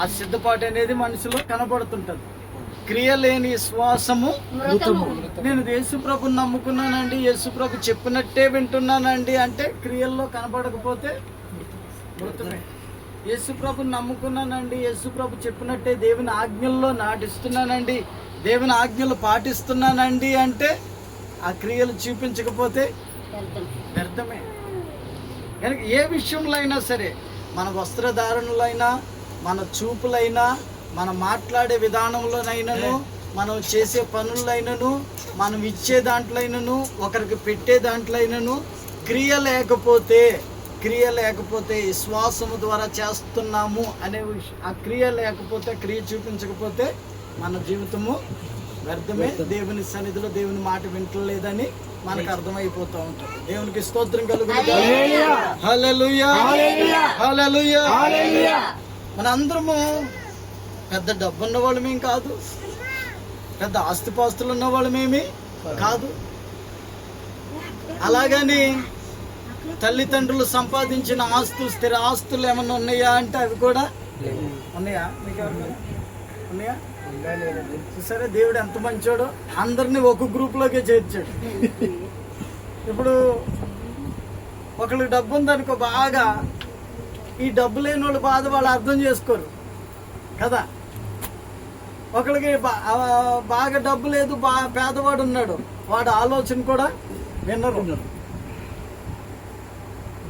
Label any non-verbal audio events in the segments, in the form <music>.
ఆ సిద్ధపాటు అనేది మనిషిలో కనబడుతుంటది. క్రియ లేని విశ్వాసము మృతము. నేను యేసు ప్రభుని నమ్ముకున్నానండి యేసు ప్రభు చెప్పినట్టే వింటున్నానండి అంటే క్రియల్లో కనబడకపోతే మృతమే. యేసు ప్రభుని నమ్ముకున్నానండి యేసు ప్రభు చెప్పినట్టే దేవుని ఆజ్ఞల్లో నాటిస్తున్నానండి దేవుని ఆజ్ఞలు పాటిస్తున్నానండి అంటే ఆ క్రియలు చూపించకపోతే వ్యర్థమే. కనుక ఏ విషయంలో అయినా సరే మన వస్త్రధారణలైనా మన చూపులైనా మన మాట్లాడే విధానంలోనైనాను మనం చేసే పనులైనను మనం ఇచ్చే దాంట్లోనూ ఒకరికి పెట్టే దాంట్లోనూ క్రియ లేకపోతే క్రియ లేకపోతే విశ్వాసము ద్వారా చేస్తున్నాము అనే విషయం ఆ క్రియ లేకపోతే క్రియ చూపించకపోతే మన జీవితము వ్యర్థమే. దేవుని సన్నిధిలో దేవుని మాట వింటలేదని మనకు అర్థమైపోతూ ఉంటుంది. దేవునికి స్తోత్రం కలుగుతుంది మన అందరము పెద్ద డబ్బు ఉన్న వాళ్ళమేం కాదు. పెద్ద ఆస్తిపాస్తులు ఉన్న వాళ్ళమేమి కాదు. అలాగని తల్లిదండ్రులు సంపాదించిన ఆస్తులు స్థిర ఆస్తులు ఏమైనా ఉన్నాయా అంటే అవి కూడా ఉన్నాయా? మీకు ఉన్నాయా? సరే దేవుడు ఎంత మంచోడో? అందరినీ ఒక గ్రూప్లోకే చేర్చాడు. ఇప్పుడు ఒకళ్ళకి డబ్బు ఉందనుకో బాగా ఈ డబ్బు లేని వాళ్ళు బాధ వాళ్ళు అర్థం చేసుకోరు. కదా? ఒకరికి బాగా డబ్బు లేదు బా పేదవాడు ఉన్నాడు. వాడు ఆలోచన కూడా విన్నరు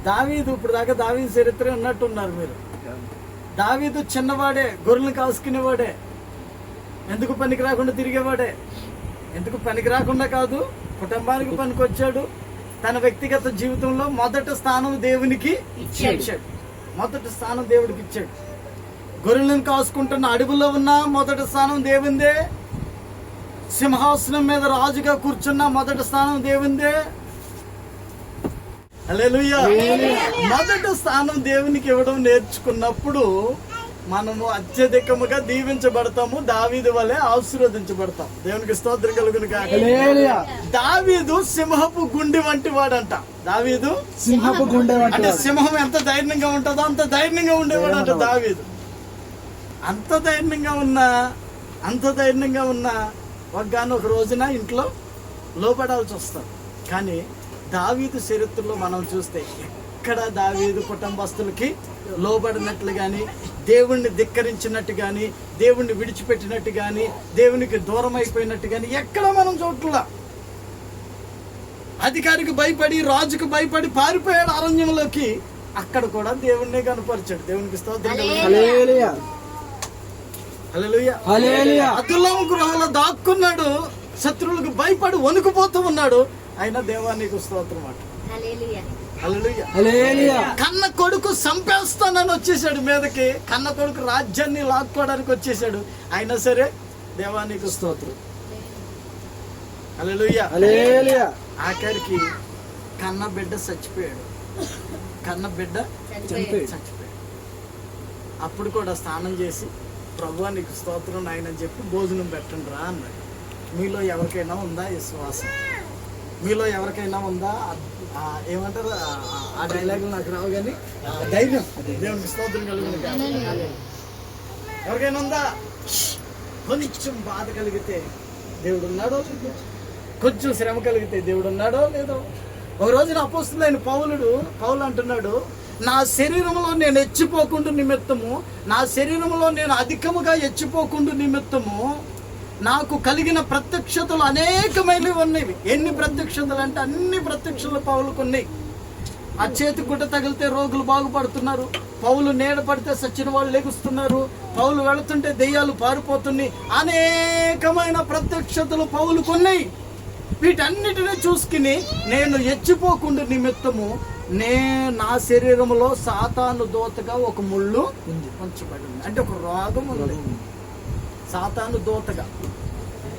దావీదు ఇప్పుడు దాకా దావీదు చరిత్ర ఉన్నట్టున్నారు మీరు. దావీదు చిన్నవాడే గొర్రెలు కాసుకునేవాడే. ఎందుకు పనికి రాకుండా తిరిగేవాడే? ఎందుకు పనికి రాకుండా కాదు కుటుంబానికి పనికొచ్చాడు. తన వ్యక్తిగత జీవితంలో మొదటి స్థానం దేవునికి ఇచ్చాడు. మొదటి స్థానం దేవుడికి ఇచ్చాడు గొర్రెలను కాసుకుంటున్న అడవిలో ఉన్న మొదటి స్థానం దేవుందే. సింహాసనం మీద రాజుగా కూర్చున్న మొదటి స్థానం దేవుందే. హల్లెలూయా. మొదటి స్థానం దేవునికి ఇవ్వడం నేర్చుకున్నప్పుడు మనము అత్యధికముగా దీవించబడతాము దావీదు వలె ఆశీర్వదించబడతాం. దేవునికి స్తోత్రం కలుగును దావీదు సింహపు గుండి వంటి వాడంట. దావీదు? సింహపు గుండె అంటే సింహం ఎంత ధైర్యంగా ఉంటుందో అంత ధైర్యంగా ఉండేవాడు అంట దావీదు. అంత ధైర్యంగా ఉన్నా అంత ధైర్యంగా ఉన్నా ఒగ్గాను ఒక రోజున ఇంట్లో లోపడాల్సి వస్తుంది. కానీ దావీదు చరిత్రలో మనం చూస్తే ఎక్కడ దావీదు కుటుంబస్తులకి లోబడినట్లు కానీ దేవుణ్ణి ధిక్కరించినట్టు కానీ దేవుణ్ణి విడిచిపెట్టినట్టు కానీ దేవునికి దూరం అయిపోయినట్టు కానీ ఎక్కడ మనం చూడట్లా అధికారికి భయపడి రాజుకు భయపడి పారిపోయాడు అరణ్యంలోకి. అక్కడ కూడా దేవుణ్ణే కనపరిచాడు. దేవునికి స్తోత్రం కలుగును. హల్లెలూయా. హల్లెలూయా. హల్లెలూయా. అతులం గృహంలో దాక్కున్నాడు. శత్రువులకు భయపడి వణుకుపోతూ ఉన్నాడు. అయినా దేవానికి స్తోత్రం అట. కన్న కొడుకు సంపేస్తానని వచ్చేసాడు మీదకి. కన్న కొడుకు రాజ్యాన్ని లాక్కోవడానికి వచ్చేసాడు. అయినా సరే దేవానికి స్తోత్రం. హల్లెలూయా. హల్లెలూయా. ఆఖరికి కన్న బిడ్డ చచ్చిపోయాడు. కన్న బిడ్డ. చచ్చిపోయాడు. అప్పుడు కూడా స్నానం చేసి ప్రభు నీకు స్తోత్రం నాయన అని చెప్పి భోజనం పెట్టండి రా అన్నాడు. మీలో ఎవరికైనా ఉందా విశ్వాసం మీలో ఎవరికైనా ఉందా? ఏమంటారు? ఆ- డైలాగ్ నాకు రావు కానీ ధైర్యం. దేవునికి స్తోత్రం కలుగును ఎవరికైనా ఉందా? కొంచెం బాధ కలిగితే దేవుడు ఉన్నాడో? కొంచెం శ్రమ కలిగితే దేవుడు ఉన్నాడో లేదో? ఒక రోజున అపోస్తులైన పౌలుడు పౌలు అంటున్నాడు నా శరీరంలో నేను ఎచ్చిపోకుండా నిమిత్తము నా శరీరంలో నేను అధికముగా ఎచ్చిపోకుండా నిమిత్తము నాకు కలిగిన ప్రత్యక్షతలు అనేకమైనవి ఉన్నాయి ఎన్ని ప్రత్యక్షతలు అంటే అన్ని ప్రత్యక్షలు పౌలుకున్నాయి ఆ చేతి గుడ్డ తగిలితే రోగులు బాగుపడుతున్నారు. పౌలు నీడ పడితే సచ్చిన వాళ్ళు లెగుస్తున్నారు. పౌలు వెళుతుంటే దెయ్యాలు పారిపోతున్నాయి. అనేకమైన ప్రత్యక్షతలు పౌలుకున్నాయి వీటన్నిటిని చూసుకుని నేను ఎచ్చిపోకుండా నిమిత్తము నే నా శరీరంలో సాతాను దోతగా ఒక ముళ్ళు ఉంది ఉంది. అంటే ఒక రోగం ఉంది. సాతాను దోతగా.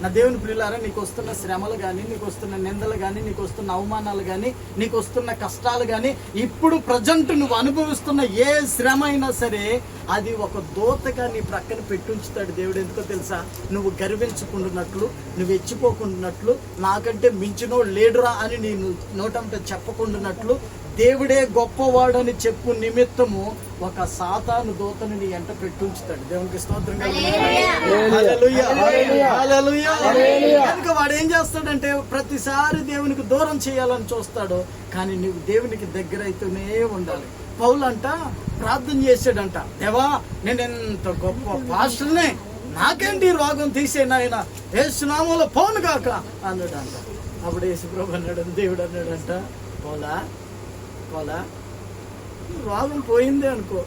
నా దేవుని ప్రియులారా నీకు వస్తున్న శ్రమలు కానీ నీకు వస్తున్న నిందలు కానీ నీకు వస్తున్న అవమానాలు కానీ నీకు వస్తున్న కష్టాలు కానీ ఇప్పుడు ప్రజెంట్ నువ్వు అనుభవిస్తున్న ఏ శ్రమ అయినా సరే అది ఒక దోతగా నీ ప్రక్కన పెట్టుంచుతాడు దేవుడు. ఎందుకో తెలుసా? నువ్వు గర్వించుకుంటున్నట్లు నువ్వు ఎచ్చిపోకుంటున్నట్లు నాకంటే మించినోడు లేడురా అని నేను నోటంట చెప్పకుండానట్లు దేవుడే గొప్పవాడని చెప్పు నిమిత్తము ఒక సాతాను దూతని నీ ఎంట పెట్టుంచుతాడు. దేవునికి స్తోత్రం. కనుక వాడు ఏం చేస్తాడంటే ప్రతిసారి దేవునికి దూరం చేయాలని చూస్తాడు కానీ నువ్వు దేవునికి దగ్గర అయితేనే ఉండాలి. పౌలు అంట ప్రార్థన చేశాడంట దేవా నేను ఎంత గొప్ప పాస్టర్ని నాకేంటి రోగం తీసేనాయన ఏసునామంలో పోను కాక అన్నాడంట. అప్పుడు యేసుప్రభు అన్నాడు దేవుడు అన్నాడంట పోలా పోలా రోగం పోయిందే అనుకో.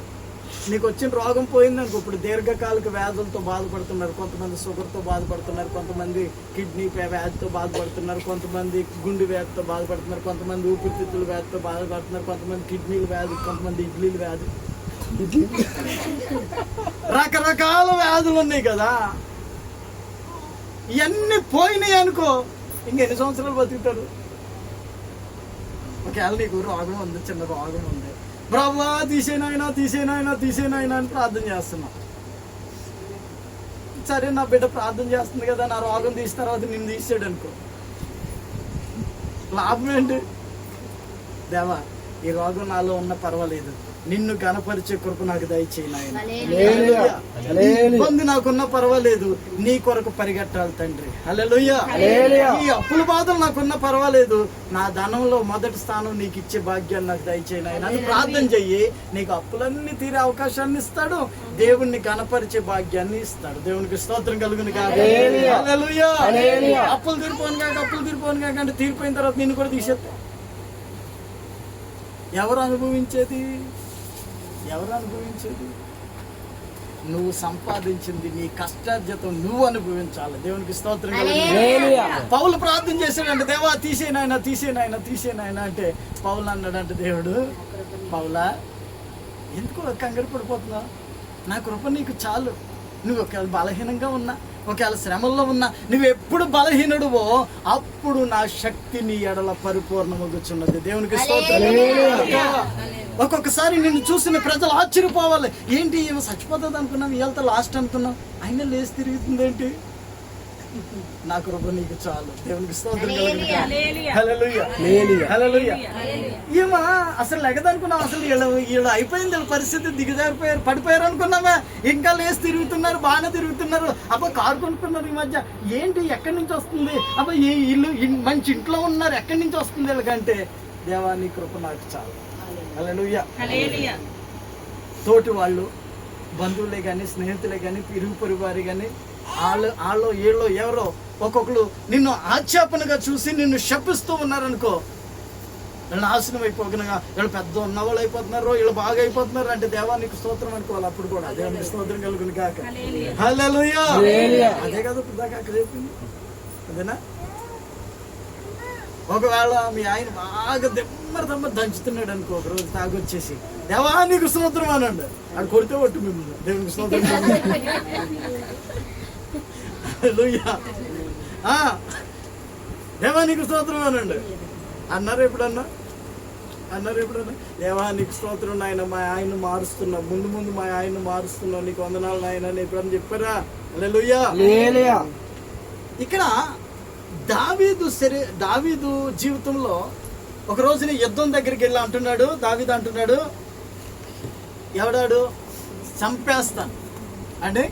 నీకు వచ్చిన రోగం పోయింది అనుకో. ఇప్పుడు దీర్ఘకాలిక వ్యాధులతో బాధపడుతున్నారు కొంతమంది షుగర్తో బాధపడుతున్నారు కొంతమంది కిడ్నీ వ్యాధితో బాధపడుతున్నారు కొంతమంది గుండె వ్యాధితో బాధపడుతున్నారు కొంతమంది ఊపిరితిత్తుల వ్యాధితో బాధపడుతున్నారు కొంతమంది కిడ్నీల వ్యాధి కొంతమంది ఇడ్లీల వ్యాధి. రకరకాల వ్యాధులు ఉన్నాయి కదా. ఇవన్నీ పోయినాయి అనుకో. ఇంకెన్ని సంవత్సరాలు బతుకుతారు? క్యాలరీ కూర రోగం ఉంది చిన్న రోగం ఉంది. బ్రవ్వా తీసేనాయినా తీసేనాయినా తీసేనాయినా అని ప్రార్థన చేస్తున్నా. సరే నా బిడ్డ ప్రార్థన చేస్తుంది కదా నా రోగం తీసిన తర్వాత నేను తీసాడు అనుకో. లాభం ఏంటి? దేవా ఈ రోగం నాలో ఉన్న పర్వాలేదు. నిన్ను గణపరిచే కృప నాకు దయచేయి. ఇబ్బంది నాకున్న పర్వాలేదు. నీ కొరకు పరిగెట్టాలి తండ్రి. హల్లెలూయా. ఈ అప్పుల బాధలు నాకున్న పర్వాలేదు. నా ధనంలో మొదటి స్థానం నీకు ఇచ్చే భాగ్యాన్ని నాకు దయచేయి నాయన. అని ప్రార్థన చెయ్యి. నీకు అప్పులన్నీ తీరే అవకాశాన్ని ఇస్తాడు. దేవుణ్ణి గణపరిచే భాగ్యాన్ని ఇస్తాడు. దేవునికి స్తోత్రం కలుగును. హల్లెలూయా. అప్పులు తీరిపోను కాక అప్పులు తీరిపోను కాక అంటే తీరిపోయిన తర్వాత నిన్ను కూడా తీసేస్తా. ఎవరు అనుభవించేది? ఎవరు అనుభవించేది? నువ్వు సంపాదించింది నీ కష్టార్జతం నువ్వు అనుభవించాలి. దేవునికి స్తోత్రం. పౌలు ప్రార్థన చేశాడంటే దేవా తీసేనాయన తీసేనాయన తీసేనాయన అంటే పౌలు అన్నాడంటే దేవుడు పౌలా ఎందుకు కంగారు పడిపోతున్నావు? నా కృప నీకు చాలు. నువ్వు ఒకవేళ బలహీనంగా ఉన్నా. ఒకవేళ శ్రమల్లో ఉన్నా నువ్వు ఎప్పుడు బలహీనుడువో అప్పుడు నా శక్తి నీ ఎడల పరిపూర్ణమగుచున్నది. దేవునికి. ఒక్కొక్కసారి నిన్ను చూసిన ప్రజలు ఆశ్చర్యపోవాలి. ఏంటి ఏమో చచ్చిపోతుంది అనుకున్నాం ఇవాళ లాస్ట్ అనుకున్నాం. అయినా లేచి తిరుగుతుంది ఏంటి నా కృప నీకు చాలు. దేవునికి స్తోత్రం కలుగును గాక. హల్లెలూయా. హల్లెలూయా. హల్లెలూయా. ఈమె అసలు లెగదనుకున్నాం అసలు వీళ్ళు వీళ్ళు అయిపోయింది వీళ్ళ పరిస్థితి దిగజారిపోయారు పడిపోయారు అనుకున్నామే ఇంకా లేచి తిరుగుతున్నారు బాగానే తిరుగుతున్నారు. అబ్బా కారు కొనుక్కున్నారు ఈ మధ్య. ఏంటి ఎక్కడి నుంచి వస్తుంది? అబ్బా ఈ ఇల్లు మంచి ఇంట్లో ఉన్నారు ఎక్కడి నుంచి వస్తుంది వీళ్ళకంటే? దేవా నీ కృప నాకు చాలు. హల్లెలూయా. తోటి వాళ్ళు బంధువులే కానీ స్నేహితులే కానీ ఇరుగు పొరుగు వారి కానీ వాళ్ళు వాళ్ళు వీళ్ళు ఎవరో ఒక్కొక్కరు నిన్ను ఆక్షేపణగా చూసి నిన్ను శపిస్తూ ఉన్నారనుకో వీళ్ళు నాశనం అయిపోకనగా వీళ్ళు పెద్ద ఉన్నవాళ్ళు అయిపోతున్నారు వీళ్ళు బాగా అయిపోతున్నారు అంటే దేవా నీకు స్తోత్రం అనుకోవాలి అప్పుడు కూడా. దేవునికి స్తోత్రం కలుగును కాక హల్లెలూయా. హల్లెలూయా. అదే కదా ఇప్పుడు దాకా అక్కడ చెప్పింది అదేనా? ఒకవేళ మీ ఆయన బాగా దెమ్మర దమ్మ దంచుతున్నాడు అనుకో ఒక రోజు తాగొచ్చేసి దేవా నీకు స్తోత్రం అనండి. అది కొడితే ఒట్టు మిమ్మల్ని. దేవునికి స్తోత్రం. <laughs> దేవా నీకు స్తోత్రం అనండి? అన్నారు ఎప్పుడన్నా అన్నారు ఎప్పుడన్నా దేవా నీకు స్తోత్రం నాయన? మా ఆయన మారుస్తున్నావు. ముందు ముందు మా ఆయన మారుస్తున్నావు. నీకు వందనాలు నాయన అని ఎప్పుడన్నా చెప్పారా? హల్లెలూయా. ఇక్కడ దావీదు శరీ దావీదు జీవితంలో ఒక రోజున యుద్ధం దగ్గరికి వెళ్ళి అంటున్నాడు. దావీదు అంటున్నాడు ఎవడాడు? చంపేస్తాను. అంటే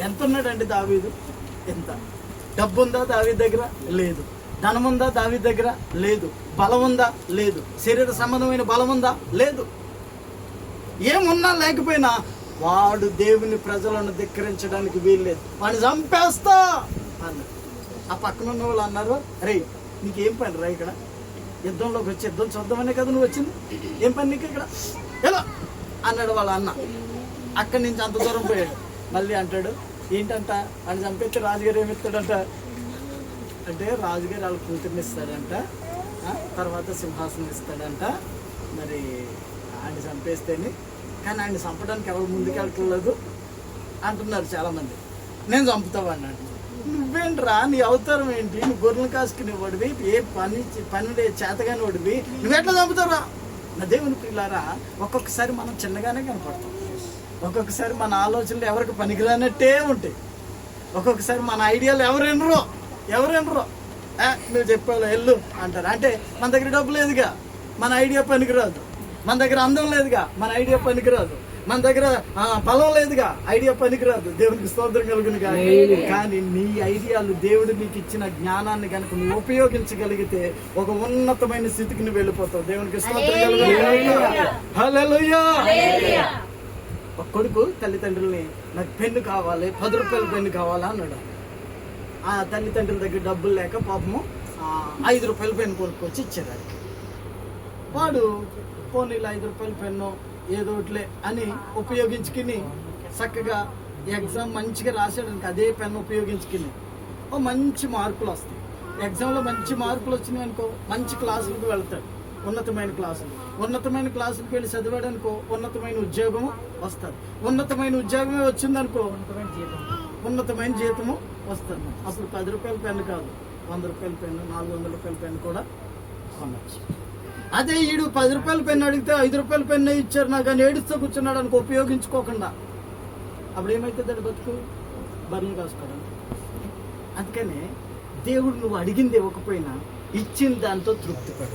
ఎంత ఉన్నాడండి దావీదు? ఎంత? డబ్బు ఉందా దావీ దగ్గర? లేదు. ధనం ఉందా దావీ దగ్గర? లేదు. బలం ఉందా లేదు. శరీర సంబంధమైన బలం ఉందా లేదు. ఏమున్నా లేకపోయినా వాడు దేవుని ప్రజలను ధిక్కరించడానికి వీల్లేదు. వాడిని చంపేస్తా! అన్నాడు. ఆ పక్కన ఉన్న వాళ్ళు అన్నారు రే నీకేం పని రా ఇక్కడ? యుద్ధంలోకి వచ్చి యుద్ధం చూద్దామనే కదా నువ్వు వచ్చింది? ఏం పని నీకు ఇక్కడ? ఎలా? అన్నాడు వాళ్ళ అన్న. అక్కడి నుంచి అంత దూరం పోయాడు. మళ్ళీ అంటాడు ఏంటంట అని చంపేస్తే రాజుగారు ఏమిస్తాడంట? అంటే రాజుగారు వాళ్ళ కూతుర్ని ఇస్తాడంట తర్వాత సింహాసనం ఇస్తాడంట. మరి ఆయన చంపేస్తేనే. కానీ ఆయన చంపడానికి ఎవరు ముందుకెళ్ళట్లేదు అంటున్నారు చాలామంది. నేను చంపుతావు అన్నాడు. నువ్వేంట్రా? నీ అవతారం ఏంటి? నువ్వు గొర్రెలు కాసుకుని వాడివి ఏ పని పని చేతగాని వాడివి. నువ్వెట్లా చంపుతావురా? నా దేవుని పిల్లారా ఒక్కొక్కసారి మనం చిన్నగానే కనపడతాం. ఒక్కొక్కసారి మన ఆలోచనలు ఎవరికి పనికిరానట్టే ఉంటాయి. ఒక్కొక్కసారి మన ఐడియాలు ఎవరెనరో ఎవరెనరో. నువ్వు చెప్పావు వెళ్ళు అంటారు. అంటే మన దగ్గర డబ్బు లేదుగా మన ఐడియా పనికిరాదు. మన దగ్గర అందం లేదుగా మన ఐడియా పనికిరాదు. మన దగ్గర బలం లేదుగా ఐడియా పనికిరాదు. దేవునికి స్తోత్రం కలుగును కానీ కానీ నీ ఐడియాలు దేవుడు నీకు ఇచ్చిన జ్ఞానాన్ని కనుక నువ్వు ఉపయోగించగలిగితే ఒక ఉన్నతమైన స్థితికి నువ్వు వెళ్ళిపోతావు. దేవునికి స్తోత్రం హల్లెలూయా ఒక కొడుకు తల్లిదండ్రుల్ని నాకు పెన్ను కావాలి పది రూపాయల పెన్ను కావాలా అన్నాడు. ఆ తల్లిదండ్రుల దగ్గర డబ్బులు లేక పాపము ఐదు రూపాయల పెన్ను కొనుక్కొచ్చి ఇచ్చారు వాడు వాడు ఇలా ఐదు రూపాయల పెన్ను ఏదో ఒకటిలే అని ఉపయోగించుకుని చక్కగా ఎగ్జామ్ మంచిగా రాసాడు అదే పెన్ను ఉపయోగించుకుని. ఓ మంచి మార్కులు వస్తాయి. ఎగ్జామ్లో మంచి మార్కులు వచ్చినాయి అనుకో మంచి క్లాసులకు వెళ్తాడు ఉన్నతమైన క్లాసులు ఉన్నతమైన క్లాసులకు వెళ్ళి చదివాడు అనుకో ఉన్నతమైన ఉద్యోగం వస్తుంది. ఉన్నతమైన ఉద్యోగమే వచ్చిందనుకో ఉన్నతమైన జీతము. వస్తుంది. అసలు పది రూపాయల పెన్ను కాదు వంద రూపాయల పెన్ను నాలుగు వందల రూపాయల పెన్ను కూడా కొనచ్చు. అదే ఈడు పది రూపాయల పెన్ను అడిగితే ఐదు రూపాయల పెన్ను ఇచ్చారు నాకు కానీ ఏడుస్తూ కూర్చున్నాడు అనుకో ఉపయోగించుకోకుండా. అప్పుడు ఏమవుతుంది బతుకు? బరువు కాసుకోవడం అందుకని దేవుడు నువ్వు అడిగింది ఇవ్వకపోయినా ఇచ్చిన దాంతో తృప్తి పడు.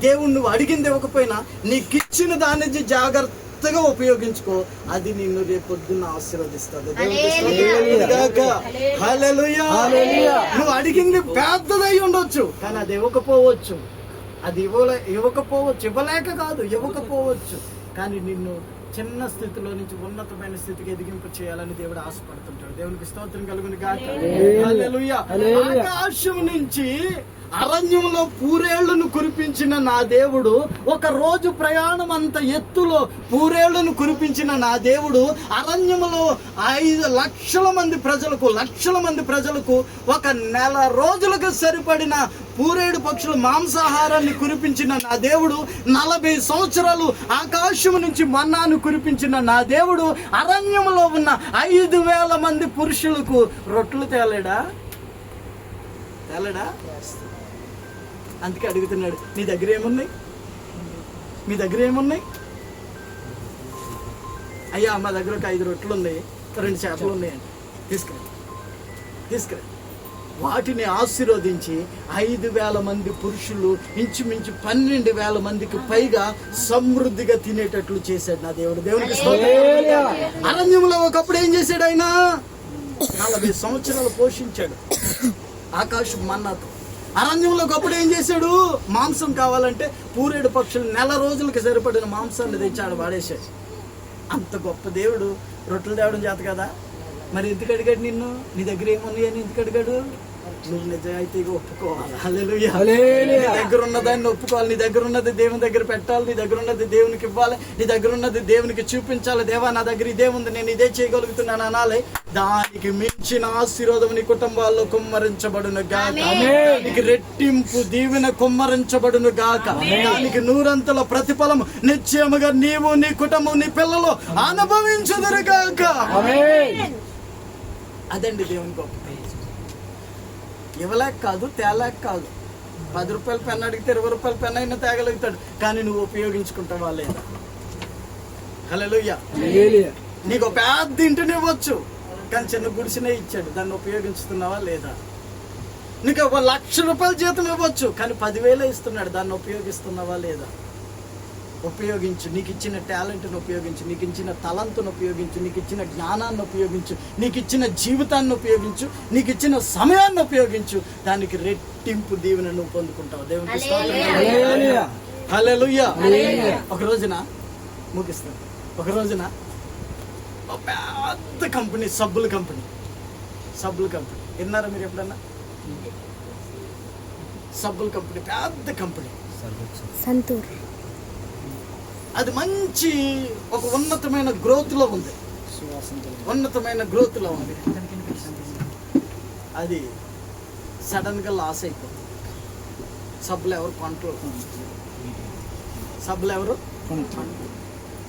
దేవుడు నువ్వు అడిగింది ఇవ్వకపోయినా నీకు ఇచ్చిన దాన్ని జాగ్రత్తగా ఉపయోగించుకో. అది నిన్ను రేపొద్దున్న ఆశీర్వదిస్తుంది. నువ్వు అడిగింది పెద్దదై ఉండొచ్చు. కానీ అది ఇవ్వకపోవచ్చు. అది ఇవ్వలే ఇవ్వకపోవచ్చు. ఇవ్వలేక కాదు ఇవ్వకపోవచ్చు. కానీ నిన్ను చిన్న స్థితిలో నుంచి ఉన్నతమైన స్థితికి ఎదిగింపు చేయాలని దేవుడు ఆశపడుతుంటాడు. దేవునికి స్తోత్రం కలుగుని. ఆకాశం నుంచి అరణ్యంలో పూరేళ్ళను కురిపించిన నా దేవుడు ఒక రోజు ప్రయాణం అంత ఎత్తులో పూరేళ్ళను కురిపించిన నా దేవుడు అరణ్యములో ఐదు లక్షల మంది ప్రజలకు లక్షల మంది ప్రజలకు ఒక నెల రోజులకు సరిపడిన పూరేడు పక్షుల మాంసాహారాన్ని కురిపించిన నా దేవుడు నలభై సంవత్సరాలు ఆకాశం నుంచి మన్నాను కురిపించిన నా దేవుడు అరణ్యంలో ఉన్న ఐదు వేల మంది పురుషులకు రొట్టెలు తేలేడా? తేలడా? అందుకే అడుగుతున్నాడు నీ దగ్గర ఏమున్నాయి? మీ దగ్గర ఏమున్నాయి? అయ్యా మా దగ్గర ఒక ఐదు రొట్టెలు ఉన్నాయి రెండు చేపలు ఉన్నాయండి. తీసుకురా తీసుకురా వాటిని ఆశీర్వదించి ఐదు వేల మంది పురుషులు ఇంచుమించు పన్నెండు వేల మందికి పైగా సమృద్ధిగా తినేటట్లు చేశాడు నా దేవుడు. దేవునికి. హల్లెలూయా. అరణ్యంలో ఒకప్పుడు ఏం చేశాడు ఆయన? నలభై సంవత్సరాలు పోషించాడు. ఆకాశం మన్నాతో. అరణ్యంలో ఒకప్పుడు ఏం చేశాడు? మాంసం కావాలంటే పూరేడు పక్షులు నెల రోజులకి సరిపడిన మాంసాన్ని తెచ్చాడు వాడేశాడు. అంత గొప్ప దేవుడు. రొట్టెలు తేవడం చేత కదా? మరి ఎందుకు అడిగాడు నిన్ను? నీ దగ్గర ఏమున్నాయి అని ఎందుకు అడిగాడు? నువ్వు నిజాయితీగా ఒప్పుకోవాలి హల్లెలూయా. హల్లెలూయా. నీ దగ్గర ఉన్నదాన్ని ఒప్పుకోవాలి. నీ దగ్గర ఉన్నది దేవుని దగ్గర పెట్టాలి. నీ దగ్గర ఉన్నది దేవునికి ఇవ్వాలి. నీ దగ్గర ఉన్నది దేవునికి చూపించాలి. దేవా నా దగ్గర ఇదే ఉంది. నేను ఇదే చేయగలుగుతున్నాను అనాలి. దానికి మించిన ఆశీర్వాదం నీ కుటుంబాల్లో కుమ్మరించబడును గాక. దానికి రెట్టింపు దీవెన కుమ్మరించబడును గాక. దానికి నూరంతల ప్రతిఫలం నిశ్చయముగా నీవు నీ కుటుంబం నీ పిల్లలు అనుభవించుదురు గాక. ఆమేన్. అదండి దేవుని గొప్ప ఇవ్వలేక కాదు తేలేక కాదు. పది రూపాయల పెన్ అడిగితే ఇరవై రూపాయల పెన్ అయినా తేగలుగుతాడు. కానీ నువ్వు ఉపయోగించుకుంటావా లేదా? హల్లెలూయా. నీకు ఒక పెద్ద ఇంటిని ఇవ్వచ్చు కానీ చిన్న గుడిసెనే ఇచ్చాడు. దాన్ని ఉపయోగించుతున్నావా లేదా? నీకు ఒక లక్ష రూపాయల జీతం ఇవ్వచ్చు. కానీ పదివేలే ఇస్తున్నాడు. దాన్ని ఉపయోగిస్తున్నావా లేదా? ఉపయోగించు నీకు ఇచ్చిన టాలెంట్ని ఉపయోగించు నీకు ఇచ్చిన తలంతును ఉపయోగించు నీకు ఇచ్చిన జ్ఞానాన్ని ఉపయోగించు నీకు ఇచ్చిన జీవితాన్ని ఉపయోగించు నీకు ఇచ్చిన సమయాన్ని ఉపయోగించు. దానికి రెట్టింపు దీవెన నువ్వు పొందుకుంటావు. దేవునికి స్తోత్రం. హల్లెలూయా. హల్లెలూయా. ఒక రోజున ముగిస్తాను ఒక రోజున ఒక పెద్ద కంపెనీ సబ్బుల కంపెనీ. సబ్బుల కంపెనీ. విన్నారా మీరు ఎప్పుడన్నా? సబ్బుల కంపెనీ పెద్ద కంపెనీ. సంతూర్. అది మంచి ఒక ఉన్నతమైన గ్రోత్లో ఉంది. ఉన్నతమైన గ్రోత్లో ఉంది. అది సడన్గా లాస్ అయిపోతుంది. సబ్బులు ఎవరు కంట్రోల్ సబ్బులు ఎవరు?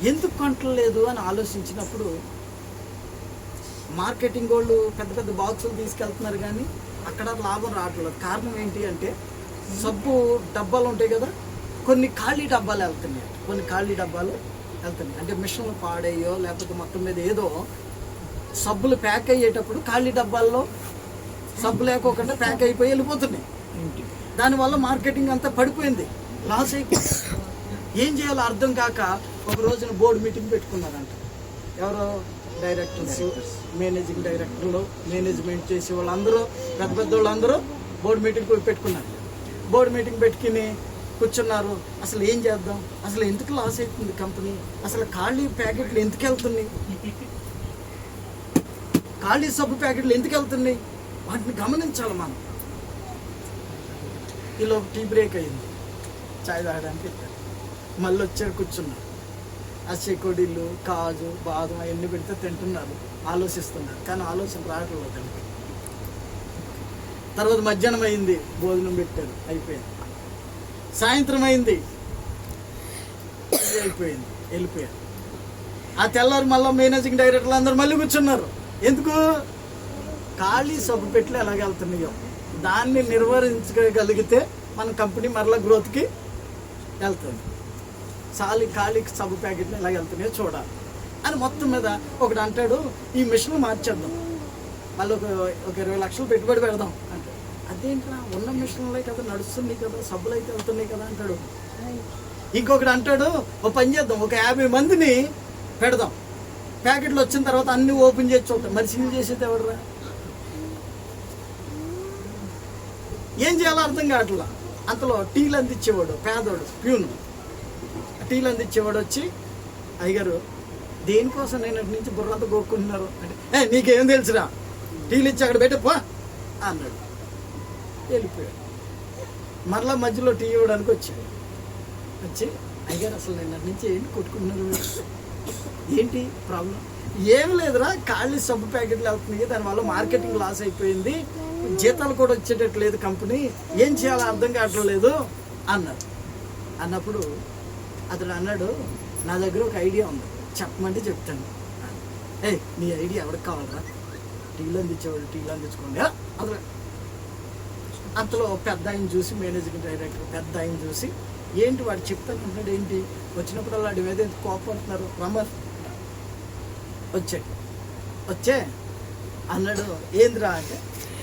ఎందుకు కంట్రోల్ లేదు అని ఆలోచించినప్పుడు మార్కెటింగ్ వాళ్ళు పెద్ద పెద్ద బాక్సులు తీసుకెళ్తున్నారు కానీ అక్కడ లాభం రావట్లేదు. కారణం ఏంటి అంటే సబ్బు డబ్బాలు ఉంటాయి కదా కొన్ని ఖాళీ డబ్బాలు వెళ్తున్నాయి. కొన్ని ఖాళీ డబ్బాలు వెళ్తున్నాయి. అంటే మిషన్లు పాడేయో లేకపోతే మొత్తం మీద ఏదో సబ్బులు ప్యాక్ అయ్యేటప్పుడు ఖాళీ డబ్బాల్లో సబ్బు లేకోకుండా ప్యాక్ అయిపోయి వెళ్ళిపోతున్నాయి. దానివల్ల మార్కెటింగ్ అంతా పడిపోయింది. లాస్ అయిపోయింది. ఏం చేయాలో అర్థం కాక ఒక రోజున బోర్డు మీటింగ్ పెట్టుకున్నారంట. ఎవరో డైరెక్టర్స్. మేనేజింగ్ డైరెక్టర్లు మేనేజ్మెంట్ చేసే వాళ్ళందరూ పెద్ద పెద్ద వాళ్ళందరూ బోర్డు మీటింగ్ పెట్టుకున్నారు. బోర్డు మీటింగ్ పెట్టుకుని కూర్చున్నారు. అసలు ఏం చేద్దాం? అసలు ఎందుకు లాస్ అవుతుంది కంపెనీ అసలు ఖాళీ ప్యాకెట్లు ఎందుకు వెళ్తున్నాయి? ఖాళీ సబ్బు ప్యాకెట్లు ఎందుకు వెళ్తున్నాయి? వాటిని గమనించాలి మనం. ఇలా టీ బ్రేక్ అయింది. చాయ్ తాగడానికి మళ్ళీ వచ్చారు కూర్చున్నారు ఆ చెకోడీలు కాజు బాదం అవన్నీ పెడితే తింటున్నారు. ఆలోచిస్తున్నారు. కానీ ఆలోచన రావట్లేదు దానికి. తర్వాత మధ్యాహ్నం అయింది. భోజనం పెట్టారు. అయిపోయింది. సాయంత్రం అయింది. అయిపోయింది వెళ్ళిపోయారు. ఆ తెల్లారు మళ్ళీ మేనేజింగ్ డైరెక్టర్లు అందరూ మళ్ళీ కూర్చున్నారు. ఎందుకు? ఖాళీ సబ్బు పెట్లు ఎలాగ వెళ్తున్నాయో. దాన్ని నిర్వహించగలిగితే మన కంపెనీ మరలా గ్రోత్కి వెళ్తుంది. చాలి ఖాళీ సబ్బు ప్యాకెట్లు ఎలాగ వెళ్తున్నాయో చూడాలి. అని మొత్తం మీద ఒకడు అంటాడు ఈ మిషన్ మార్చేద్దాం. మళ్ళీ ఒక ఒక ఇరవై లక్షలు పెట్టుబడి పెడదాం. అదేంట్రా? ఉన్న మిషన్లే కదా నడుస్తున్నాయి కదా సబ్బులు అయితే వెళ్తున్నాయి కదా అంటాడు. ఇంకొకడు అంటాడు ఓ పని చేద్దాం ఒక యాభై మందిని పెడదాం. ప్యాకెట్లు వచ్చిన తర్వాత అన్ని ఓపెన్ చేసి చూద్దాం. మరి సీల్ చేసేది ఎవడరా? ఏం చేయాలో అర్థం కావట్లా? అంతలో టీలు అందించేవాడు పేదోడు ప్యూన్. టీలు అందించేవాడు వచ్చి అయ్యగారు దేనికోసం నేను ఇటు నుంచి బుర్రంతా గోక్కుంటున్నారు? అంటే నీకేం తెలుసురా? టీలు ఇచ్చి అక్కడ పెట్టి పో. అన్నాడు. వెళ్ళిపోయాడు. మరలా మధ్యలో టీ ఇవ్వడానికి వచ్చాడు. వచ్చి అయ్యారు అసలు నేను నుంచి ఏంటి కొట్టుకుంటున్నారు ఏంటి ప్రాబ్లం? ఏం లేదురా ఖాళీ సబ్బు ప్యాకెట్లు వెళ్తున్నాయి దానివల్ల మార్కెటింగ్ లాస్ అయిపోయింది. జీతాలు కూడా వచ్చేటట్టు లేదు కంపెనీ. ఏం చేయాలో అర్థం కావట్లేదు అన్నారు అన్నప్పుడు అతడు అన్నాడు నా దగ్గర ఒక ఐడియా ఉంది. చెప్పమంటే చెప్తాను. ఏ నీ ఐడియా ఎవరికి కావాలరా? టీలు అందించేవాడు టీలు అందించుకోండి. అతను అంతలో పెద్ద ఆయన చూసి మేనేజింగ్ డైరెక్టర్ పెద్ద ఆయన చూసి ఏంటి వాడు చెప్తాను అంటున్నాడు ఏంటి? వచ్చినప్పుడు వాడి ఏదైతే ఎంత కోపం అంటున్నారు రమ్మర్ వచ్చే వచ్చే అన్నాడు. ఏందిరా అంటే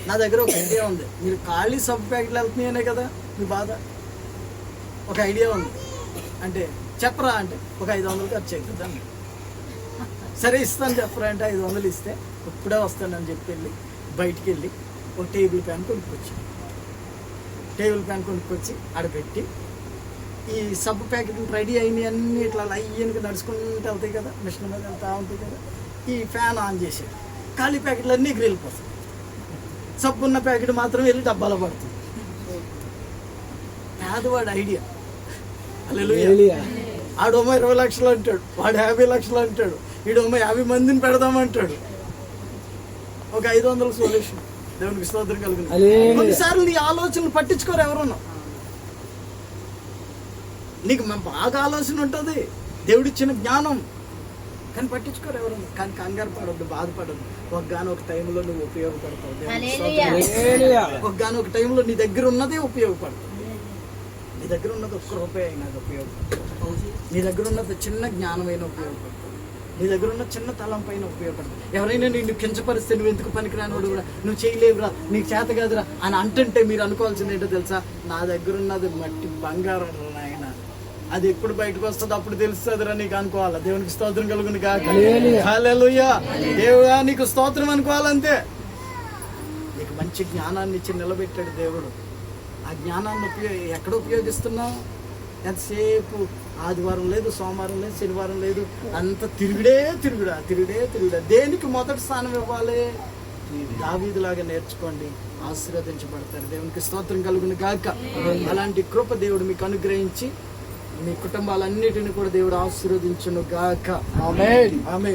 నా దగ్గర ఒక ఐడియా ఉంది. మీరు ఖాళీ సబ్ ప్యాకెట్లు వెళ్తున్నాయనే కదా మీ బాధ. ఒక ఐడియా ఉంది. అంటే చెప్పరా అంటే ఒక ఐదు వందలు ఖర్చు అవుతుంది సరే ఇస్తాను చెప్పరా అంటే ఐదు వందలు ఇస్తే ఇప్పుడే వస్తానని చెప్పి వెళ్ళి బయటికి వెళ్ళి ఒక టేబుల్ ఫ్యాన్ కొనుక్కొచ్చాను. టేబుల్ ఫ్యాన్ కొనుక్కొచ్చి ఆడ పెట్టి ఈ సబ్బు ప్యాకెట్లు రెడీ అయినాయి అన్ని ఇట్లా లయ్యనికి నడుచుకుంటూ వెళ్తాయి కదా మిషన్ మీద వెళ్తా ఉంటాయి కదా ఈ ఫ్యాన్ ఆన్ చేసాడు ఖాళీ ప్యాకెట్లు అన్నీ ఎగిరిపోతాయి సబ్బు ఉన్న ప్యాకెట్ మాత్రం వెళ్ళి డబ్బాలో పడుతుంది. పేదవాడు ఐడియా. ఆడోమో ఇరవై లక్షలు అంటాడు వాడు యాభై లక్షలు అంటాడు ఈడోమో యాభై మందిని పెడదామంటాడు ఒక ఐదు వందల సొల్యూషన్. దేవునికి స్తోత్రం కలుగుతుంది. కొన్నిసార్లు నీ ఆలోచనలు పట్టించుకోరు ఎవరున్నా నీకు మ- బాగా ఆలోచన ఉంటుంది దేవుడిచ్చిన జ్ఞానం. కానీ పట్టించుకోరు ఎవరున్నా కానీ కంగారు పడద్దు బాధపడద్దు. ఒక గాను ఒక టైంలో నువ్వు ఉపయోగపడతావు. ఒక గాను ఒక టైంలో నీ దగ్గర ఉన్నదే ఉపయోగపడుతుంది నీ దగ్గర ఉన్నది ఒక్క రూపాయి అయినా ఉపయోగపడుతుంది నీ దగ్గర ఉన్నది చిన్న జ్ఞానమైన ఉపయోగపడుతుంది నీ దగ్గర ఉన్న చిన్న తలం పైన ఉపయోగపడుతుంది ఎవరైనా నిన్ను కించపరిస్తే నువ్వు ఎందుకు పనికిరానివాడు కూడా? నువ్వు చేయలేవురా నీకు చేత కాదురా అని అంటుంటే మీరు అనుకోవాల్సింది ఏంటో తెలుసా? నా దగ్గర ఉన్నది మట్టి బంగారం నాయన. అది ఎప్పుడు బయటకు వస్తుందో అప్పుడు తెలుస్తుందిరా నీకు అనుకోవాలా? దేవునికి స్తోత్రం కలుగును కాక. హల్లెలూయా. దేవుడా నీకు స్తోత్రం అనుకోవాలంతే. నీకు మంచి జ్ఞానాన్ని ఇచ్చి నిలబెట్టాడు దేవుడు. ఆ జ్ఞానాన్ని ఉపయోగ ఎక్కడ ఉపయోగిస్తున్నావు? ఎంతసేపు? ఆదివారం లేదు సోమవారం లేదు శనివారం లేదు. అంత తిరుగుడే తిరుగుడా తిరుగుడే తిరుగుడా. దేనికి మొదటి స్థానం ఇవ్వాలి? దావీదిలాగా నేర్చుకోండి. ఆశీర్వదించబడతారు. దేవునికి స్తోత్రం కలుగును గాక. అలాంటి కృప దేవుడు మీకు అనుగ్రహించి మీ కుటుంబాలన్నిటిని కూడా దేవుడు ఆశీర్వదించును గాక. ఆమె ఆమె